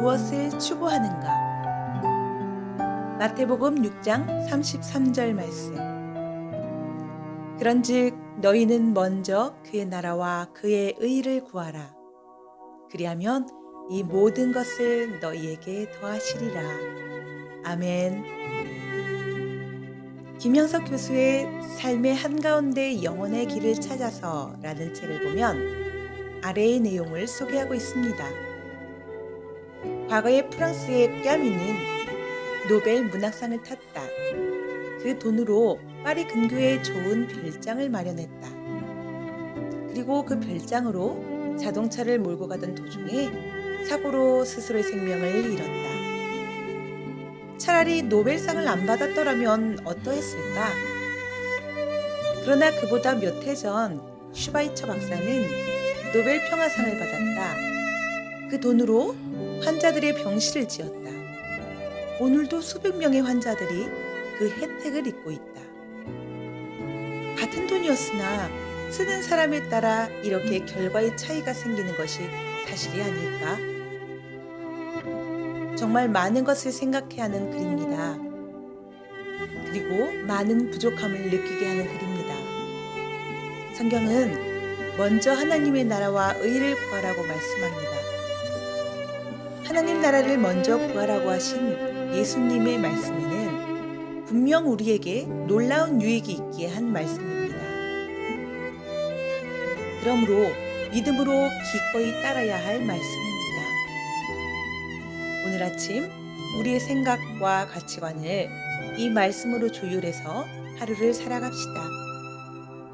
무엇을 추구하는가? 마태복음 6장 33절 말씀. 그런즉 너희는 먼저 그의 나라와 그의 의를 구하라. 그리하면 이 모든 것을 너희에게 더하시리라. 아멘. 김영석 교수의 삶의 한가운데 영혼의 길을 찾아서라는 책을 보면 아래의 내용을 소개하고 있습니다. 과거에 프랑스의 까미는 노벨 문학상을 탔다. 그 돈으로 파리 근교에 좋은 별장을 마련했다. 그리고 그 별장으로 자동차를 몰고 가던 도중에 사고로 스스로의 생명을 잃었다. 차라리 노벨상을 안 받았더라면 어떠했을까? 그러나 그보다 몇 해 전 슈바이처 박사는 노벨 평화상을 받았다. 그 돈으로 환자들의 병실을 지었다. 오늘도 수백 명의 환자들이 그 혜택을 입고 있다. 같은 돈이었으나 쓰는 사람에 따라 이렇게 결과의 차이가 생기는 것이 사실이 아닐까? 정말 많은 것을 생각해야 하는 글입니다. 그리고 많은 부족함을 느끼게 하는 글입니다. 성경은 먼저 하나님의 나라와 의를 구하라고 말씀합니다. 하나님 나라를 먼저 구하라고 하신 예수님의 말씀에는 분명 우리에게 놀라운 유익이 있기에 한 말씀입니다. 그러므로 믿음으로 기꺼이 따라야 할 말씀입니다. 오늘 아침 우리의 생각과 가치관을 이 말씀으로 조율해서 하루를 살아갑시다.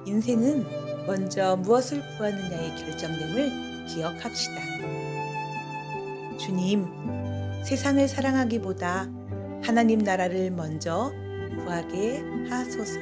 인생은 먼저 무엇을 구하느냐에 결정됨을 기억합시다. 주님, 세상을 사랑하기보다 하나님 나라를 먼저 구하게 하소서.